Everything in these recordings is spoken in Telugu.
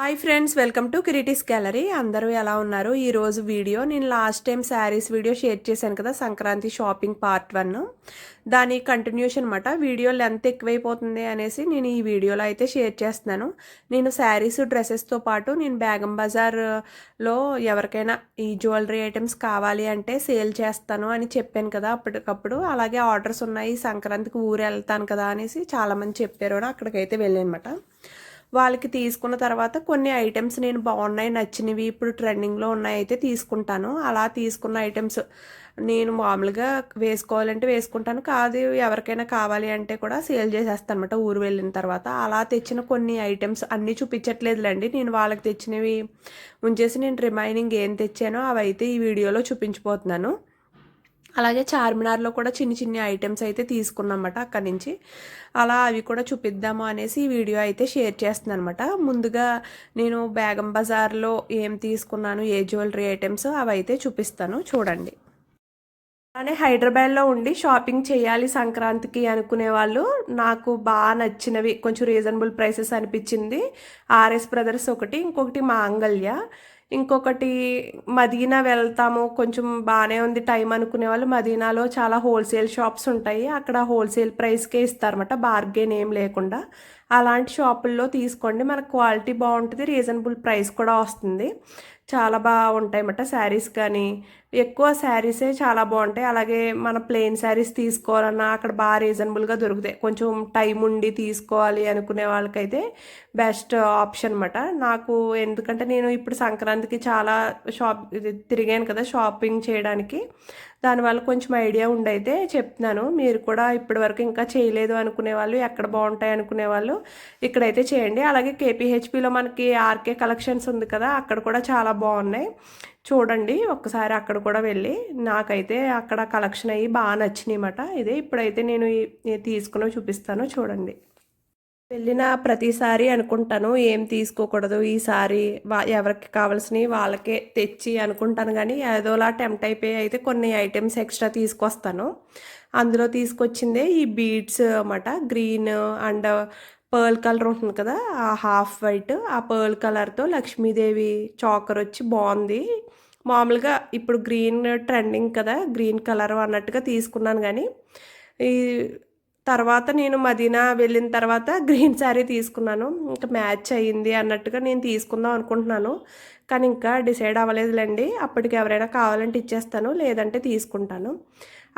Hi friends welcome to Kritis gallery. అందరూ ఎలా ఉన్నారు? ఈరోజు వీడియో. నేను last time saris video share చేశాను కదా సంక్రాంతి షాపింగ్ పార్ట్ వన్. దాని కంటిన్యూషన్ అనమాట వీడియో లెంత్ ఎక్కువైపోతుంది అనేసి నేను ఈ వీడియోలో అయితే షేర్ చేస్తున్నాను. నేను శారీస్ డ్రెస్సెస్తో పాటు నేను బేగం బజార్లో ఎవరికైనా ఈ జ్యువెలరీ ఐటమ్స్ కావాలి అంటే సేల్ చేస్తాను అని చెప్పాను కదా అప్పటికప్పుడు. అలాగే ఆర్డర్స్ ఉన్నాయి సంక్రాంతికి ఊరు వెళ్తాను కదా అనేసి చాలామంది చెప్పారు అక్కడికైతే వెళ్ళానమాట వాళ్ళకి తీసుకున్న తర్వాత కొన్ని ఐటమ్స్ నేను బాగున్నాయి నచ్చినవి ఇప్పుడు ట్రెండింగ్లో ఉన్నాయి అయితే తీసుకుంటాను. అలా తీసుకున్న ఐటమ్స్ నేను మామూలుగా వేసుకోవాలంటే వేసుకుంటాను. కాదు ఎవరికైనా కావాలి అంటే కూడా సేల్ చేసేస్తాను అనమాట ఊరు వెళ్ళిన తర్వాత. అలా తెచ్చిన కొన్ని ఐటమ్స్ అన్నీ చూపించట్లేదులేండి. నేను వాళ్ళకి తెచ్చినవి ఉంచేసి నేను రిమైనింగ్ ఏం తెచ్చానో అవి అయితే ఈ వీడియోలో చూపించిపోతున్నాను. అలాగే చార్మినార్లో కూడా చిన్ని చిన్ని ఐటమ్స్ అయితే తీసుకున్నమాట అక్కడి నుంచి. అలా అవి కూడా చూపిద్దాము అనేసి ఈ వీడియో అయితే షేర్ చేస్తున్నాను అనమాట ముందుగా నేను బేగం బజార్లో ఏం తీసుకున్నాను ఏ జ్యువెలరీ ఐటమ్స్ అవి అయితే చూపిస్తాను. చూడండి. అలానే హైదరాబాద్లో ఉండి షాపింగ్ చేయాలి సంక్రాంతికి అనుకునే వాళ్ళు నాకు బాగా నచ్చినవి కొంచెం రీజనబుల్ ప్రైసెస్ అనిపించింది. ఆర్ఎస్ బ్రదర్స్ ఒకటి ఇంకొకటి మాంగళ్య ఇంకొకటి మదీనా వెళ్తాము. కొంచెం బాగానే ఉంది టైం అనుకునే వాళ్ళు మదీనాలో చాలా హోల్సేల్ షాప్స్ ఉంటాయి. అక్కడ హోల్సేల్ ప్రైస్కే ఇస్తారన్నమాట. బార్గెన్ ఏం లేకుండా. అలాంటి షాపుల్లో తీసుకోండి. మనకు క్వాలిటీ బాగుంటుంది. రీజనబుల్ ప్రైస్ కూడా వస్తుంది. చాలా బాగా ఉంటాయి అన్నమాట శారీస్ కానీ ఎక్కువ శారీసే చాలా బాగుంటాయి. అలాగే మన ప్లెయిన్ శారీస్ తీసుకోవాలన్నా అక్కడ బాగా రీజనబుల్గా దొరుకుతాయి. కొంచెం టైం ఉండి తీసుకోవాలి అనుకునే వాళ్ళకైతే బెస్ట్ ఆప్షన్ అనమాట నాకు ఎందుకంటే నేను ఇప్పుడు సంక్రాంతికి చాలా షాప్ తిరిగాను కదా షాపింగ్ చేయడానికి. దానివల్ల కొంచెం ఐడియా ఉండైతే చెప్తున్నాను. మీరు కూడా ఇప్పటి వరకు ఇంకా చేయలేదు అనుకునే వాళ్ళు ఎక్కడ బాగుంటాయి అనుకునే వాళ్ళు ఇక్కడైతే చేయండి. అలాగే కేపీహెచ్పిలో మనకి ఆర్కే కలెక్షన్స్ ఉంది కదా అక్కడ కూడా చాలా బాగున్నాయి. చూడండి ఒక్కసారి అక్కడ కూడా వెళ్ళి నాకైతే అక్కడ కలెక్షన్ అయ్యి బాగా నచ్చినాయి అన్నమాట ఇదే ఇప్పుడైతే నేను తీసుకుని చూపిస్తాను చూడండి. వెళ్ళిన ప్రతిసారి అనుకుంటాను ఏం తీసుకోకూడదు ఈసారి వా ఎవరికి కావాల్సినవి వాళ్ళకే తెచ్చి అనుకుంటాను కానీ ఏదోలా టెంప్ట్ అయిపోయి అయితే కొన్ని ఐటమ్స్ ఎక్స్ట్రా తీసుకొస్తాను. అందులో తీసుకొచ్చిందే ఈ బీడ్స్ అన్నమాట గ్రీన్ అండ్ పర్ల్ కలర్ ఉంటుంది కదా ఆ హాఫ్ వైట్ ఆ పర్ల్ కలర్తో లక్ష్మీదేవి చాకర్ వచ్చి బాగుంది. మామూలుగా ఇప్పుడు గ్రీన్ ట్రెండింగ్ కదా గ్రీన్ కలర్ అన్నట్టుగా తీసుకున్నాను కానీ ఈ తర్వాత నేను మదీనా వెళ్ళిన తర్వాత గ్రీన్ శారీ తీసుకున్నాను. ఇంకా మ్యాచ్ అయ్యింది అన్నట్టుగా నేను తీసుకుందాం అనుకుంటున్నాను. కానీ ఇంకా డిసైడ్ అవ్వలేదులేండి. అప్పటికి ఎవరైనా కావాలంటే ఇచ్చేస్తాను లేదంటే తీసుకుంటాను.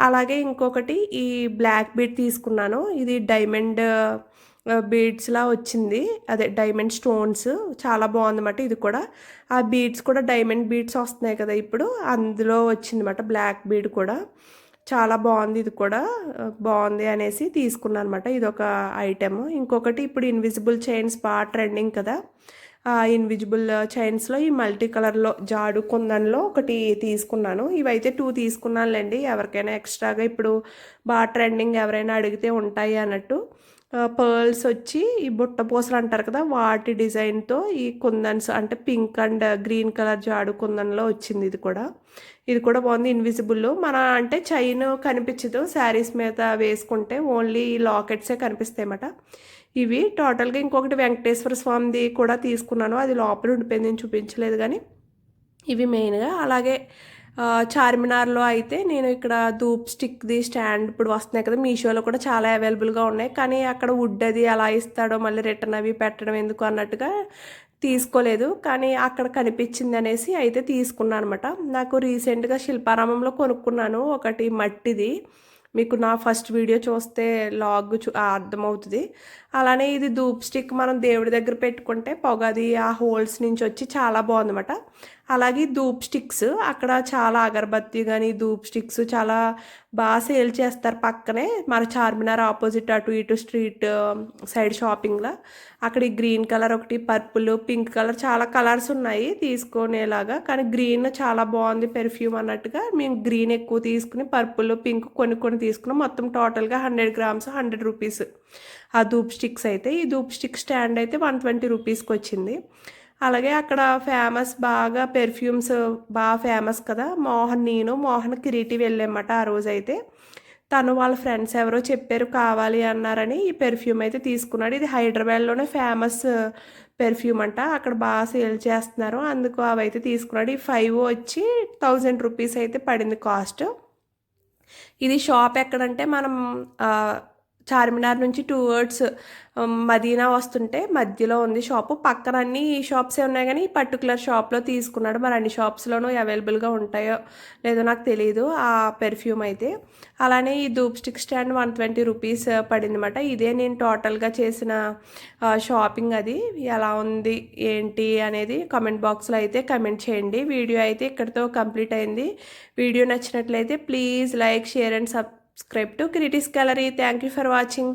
అలాగే ఇంకొకటి ఈ బ్లాక్ బీట్ తీసుకున్నాను. ఇది డైమండ్ బీడ్స్లా వచ్చింది. అదే డైమండ్ స్టోన్స్ చాలా బాగుందన్నమాట ఇది కూడా. ఆ బీడ్స్ కూడా డైమండ్ బీడ్స్ వస్తున్నాయి కదా ఇప్పుడు. అందులో వచ్చిందన్నమాట బ్లాక్ బీడ్ కూడా. చాలా బాగుంది ఇది కూడా. బాగుంది అనేసి తీసుకున్నాను అనమాట ఇది ఒక ఐటెమ్. ఇంకొకటి ఇప్పుడు ఇన్విజిబుల్ చైన్స్ బాగా ట్రెండింగ్ కదా. ఆ ఇన్విజిబుల్ చైన్స్లో ఈ మల్టీ కలర్లో జాడు కుందన్లో ఒకటి తీసుకున్నాను. ఇవైతే టూ తీసుకున్నానులేండి. ఎవరికైనా ఎక్స్ట్రాగా ఇప్పుడు బాగా ట్రెండింగ్ ఎవరైనా అడిగితే ఉంటాయి అన్నట్టు. పర్ల్స్ వచ్చి ఈ బుట్ట పూసలు అంటారు కదా వాటి డిజైన్తో ఈ కుందన్స్ అంటే పింక్ అండ్ గ్రీన్ కలర్ జాడు కుందన్లో వచ్చింది ఇది కూడా. ఇది కూడా బాగుంది ఇన్విజిబుల్ మన అంటే చైన్ కనిపించదు శారీస్ మీద వేసుకుంటే ఓన్లీ లాకెట్సే కనిపిస్తాయి అన్నమాట. ఇవి టోటల్గా ఇంకొకటి వెంకటేశ్వర స్వామిది కూడా తీసుకున్నాను అది లోపల ఉండిపోయింది నేను చూపించలేదు కానీ ఇవి మెయిన్గా అలాగే చార్మినార్లో అయితే నేను ఇక్కడ ధూప్ స్టిక్ది స్టాండ్ ఇప్పుడు వస్తున్నాయి కదా మీషోలో కూడా చాలా అవైలబుల్గా ఉన్నాయి. కానీ అక్కడ వుడ్ అది ఎలా ఇస్తాడో మళ్ళీ రిటర్న్ అవి పెట్టడం ఎందుకు అన్నట్టుగా తీసుకోలేదు. కానీ అక్కడ కనిపించింది అనేసి అయితే తీసుకున్నాను అనమాట నాకు రీసెంట్గా శిల్పారామంలో కొనుక్కున్నాను ఒకటి మట్టిది. మీకు నా ఫస్ట్ వీడియో చూస్తే లాగ్ చూ అర్థమవుతుంది. అలానే ఇది ధూప్ స్టిక్ మనం దేవుడి దగ్గర పెట్టుకుంటే పొగది ఆ హోల్స్ నుంచి వచ్చి చాలా బాగుందన్నమాట. అలాగే ధూప్ స్టిక్స్. అక్కడ చాలా అగరబత్తి కానీ ధూప్ స్టిక్స్ చాలా బాగా సేల్ చేస్తారు పక్కనే. మన చార్మినార్ ఆపోజిట్ అటు ఇటు స్ట్రీట్ సైడ్ షాపింగ్లో అక్కడ ఈ గ్రీన్ కలర్ ఒకటి పర్పుల్ పింక్ కలర్ చాలా కలర్స్ ఉన్నాయి తీసుకునేలాగా. కానీ గ్రీన్ చాలా బాగుంది పెర్ఫ్యూమ్ అన్నట్టుగా. మేము గ్రీన్ ఎక్కువ తీసుకుని పర్పుల్ పింక్ కొన్ని కొన్ని తీసుకున్నాం. మొత్తం టోటల్గా హండ్రెడ్ గ్రామ్స్ హండ్రెడ్ రూపీస్. ఆ ధూప్ స్టిక్స్ అయితే ఈ ధూప్ స్టిక్ స్టాండ్ అయితే వన్ ట్వంటీ రూపీస్కి వచ్చింది. అలాగే అక్కడ ఫేమస్ బాగా పెర్ఫ్యూమ్స్ బాగా ఫేమస్ కదా? మోహన్ నేను మోహన్ కిరీటి వెళ్ళామట ఆ రోజు అయితే తను వాళ్ళ ఫ్రెండ్స్ ఎవరో చెప్పారు కావాలి అన్నారని ఈ పెర్ఫ్యూమ్ అయితే తీసుకున్నాడు. ఇది హైదరాబాద్లోనే ఫేమస్ పెర్ఫ్యూమ్ అంట. అక్కడ బాగా సేల్ చేస్తున్నారు. అందుకు అవైతే తీసుకున్నాడు. ఈ ఫైవ్ వచ్చి థౌజండ్ రూపీస్ అయితే పడింది కాస్ట్ ఇది షాప్ ఎక్కడంటే మనం చార్మినార్ నుంచి టూ వర్డ్స్ um, మదీనా వస్తుంటే మధ్యలో ఉంది షాపు పక్కన అన్ని షాప్సే ఉన్నాయి కానీ ఈ పర్టికులర్ షాప్లో తీసుకున్నాడు. మరి అన్ని షాప్స్లోనూ అవైలబుల్గా ఉంటాయో లేదో నాకు తెలియదు ఆ పెర్ఫ్యూమ్ అయితే. అలానే ఈ dhoop stick stand one twenty rupees పడిందనమాట ఇదే నేను టోటల్గా చేసిన షాపింగ్ అది. ఎలా ఉంది ఏంటి అనేది కామెంట్ బాక్స్లో అయితే కమెంట్ చేయండి. వీడియో అయితే ఇక్కడితో కంప్లీట్ అయింది. వీడియో నచ్చినట్లయితే please like share and subscribe to Kriti's gallery thank you for watching